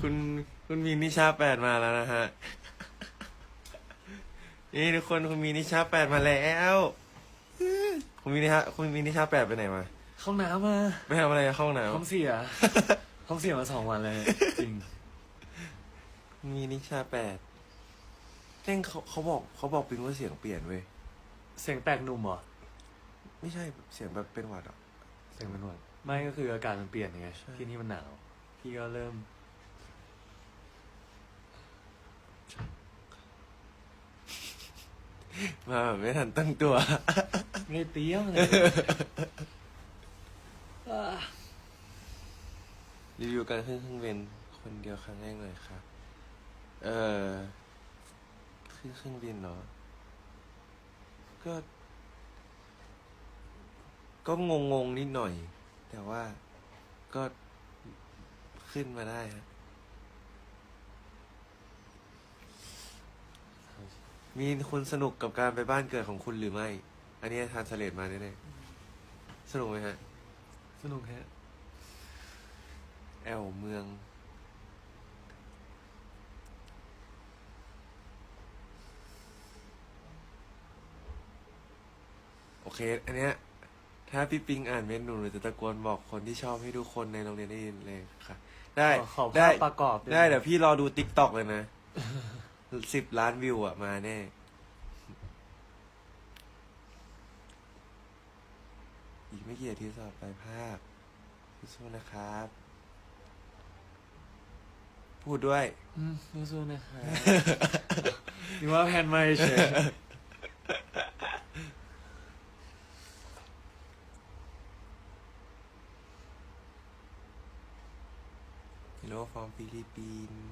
คุณคุณมีนิชาแปดมาแล้วนะฮะ นี่ทุกคนคุณมีนิชาแปดมาแล้วคุณมีนิชาคุณมีนิชาแปดไปไหนมาเข้าน้ำมาไม่ทำอะไรเข้าห้องน้ท้องเสียท้องเสียมาสองวันเลยจริงำมีนิชาแปดเต้งเขาเขาบอกเขาบอกปิงว่าเสียงเปลี่ยนเว้ยเสียงแตกหนุ่มเหรอไม่ใช่เสียงแบบเป็นหวัดอะ เสียงมันหวานไม่ก็คืออากาศมันเปลี่ยนไงใช่ ที่นี่มันหนาว พี่ก็เริ่ม มาแบบไม่ทันตั้งตัว ไม่ได้เตรี้ยมเลยรีวิวการขึ้นเครื่องบินคนเดียวครั้งแรกเลยครับ เออขึ้นเครื่องบินเนาะก็ ก็งงงๆนิดหน่อย แต่ว่าก็ขึ้นมาได้ฮะ มีคุณสนุกกับการไปบ้านเกิดของคุณหรือไม่ อันนี้ทานสเลดมาแน่ๆสนุกไหมฮะ สนุกแฮะ แอลเมือง โอเค อันเนี้ย ถ้าพี่ปิงอ่านเมนูหนูจะตะโกนบอกคนที่ชอบให้ทุกคนในโรงเรียนได้ยินเลยค่ะ ได้ ขอขอภาพได้ ประกอบวย ได้เดี๋ยวพี่รอดูติ๊กต็อกเลยนะ สิบล้านวิวอะมาแน่ อีกไม่กี่อาทิตย์สอบไปลายภาคสู้ๆนะครับ พูดด้วยอืมสู้ๆนะครับนี่ว่าแพนไม่เฉยฮีโร่ฟอร์มฟิลิปปินส์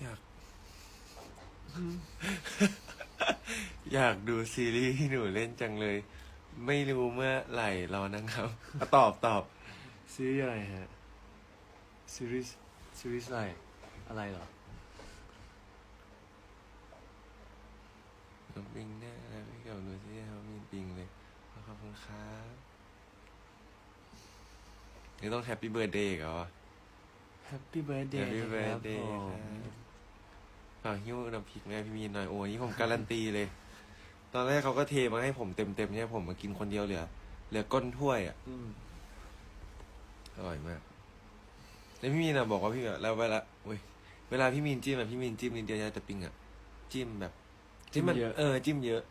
อยาก อยากดูซีรีส์ที่หนูเล่นจังเลย ไม่รู้เมื่อไหร่รอนะครับอะตอบตอบซีรีส์อะไรฮะซีรีส์ซีรีส์อะไรอะไรเหรอน้องปิงแน่แล้วพี่กับหนูที่เขามีปิงเลยขอบคุณครับนี่ต้องแฮปปี้เบิร์ดเดย์เหรอ Happy Birthday แฮปปี้เบิร์คดรับเดผย์มครับ ฝากหิ้วน้ำพริกแม่พี่มีนหน่อยโอ้ยนี่ผมการันตีเลย ตอนแรกเขาก็เทมาให้ผมเต็มๆเนี่ยผมมากินคนเดียวเหลือเหลือก้นถ้วยอะอืมอร่อยมากแล้วพี่มีนอะบอกว่าพี่แบบแล้วเวลาเว้ยเวลาพี่มีนจิ้มอะพี่มีนจิ้มนิดเดียวนะแต่ปิงอะจิ้มแบบจิ้มมันจิ้มเยอะเออจิ้มเยอะ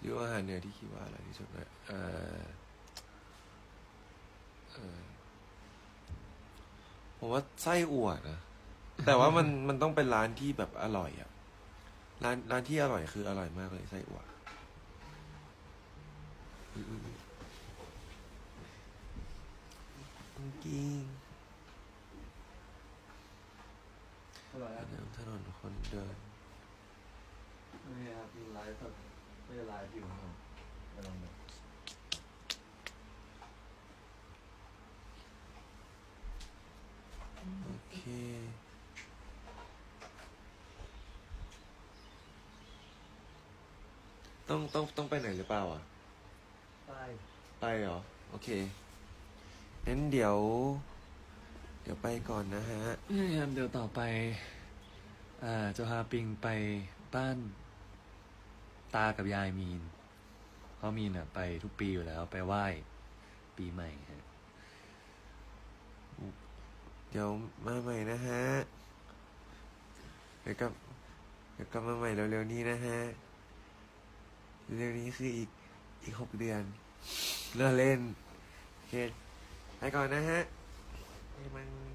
หรือว่าอาหารเหนือที่คิดว่าอร่อยที่สุดนะเออเออ ผมว่าไส้อั่วนะ แต่ว่ามันมันต้องเป็นร้านที่แบบอร่อยอะร้านร้านที่อร่อยคืออร่อยมากเลยไส้อั่วอุ๊ยอุ๊ยอุ๊ยกุ้งกิ้งอร่อยครับเดินถนนคนเดินนี่ครับมีไลฟ์สดไม่ได้ไลฟ์อยู่ครับกำลังแบบ โอเค ต้องต้องต้องไปไหนหรือเปล่าอะ ไปไปเหรอ โอเคงั้นเดี๋ยว เดี๋ยวไปก่อนนะฮะนี่ครับเดี๋ยวต่อไป อ่าจะพาปิงไปบ้าน ตากับยายมีนเพราะมีนอะ ไปทุกปีอยู่แล้ว ไปไหว้ปีใหม่ฮะเดี๋ยวมาใหม่นะฮะ เดี๋ยวกลับเดี๋ยวกลับมาใหม่เร็วๆนี้นะฮะ เร็วๆนี้คืออีกอีกหกเดือนเลิกเล่นโอเคไปก่อนนะฮะบ๊ายบาย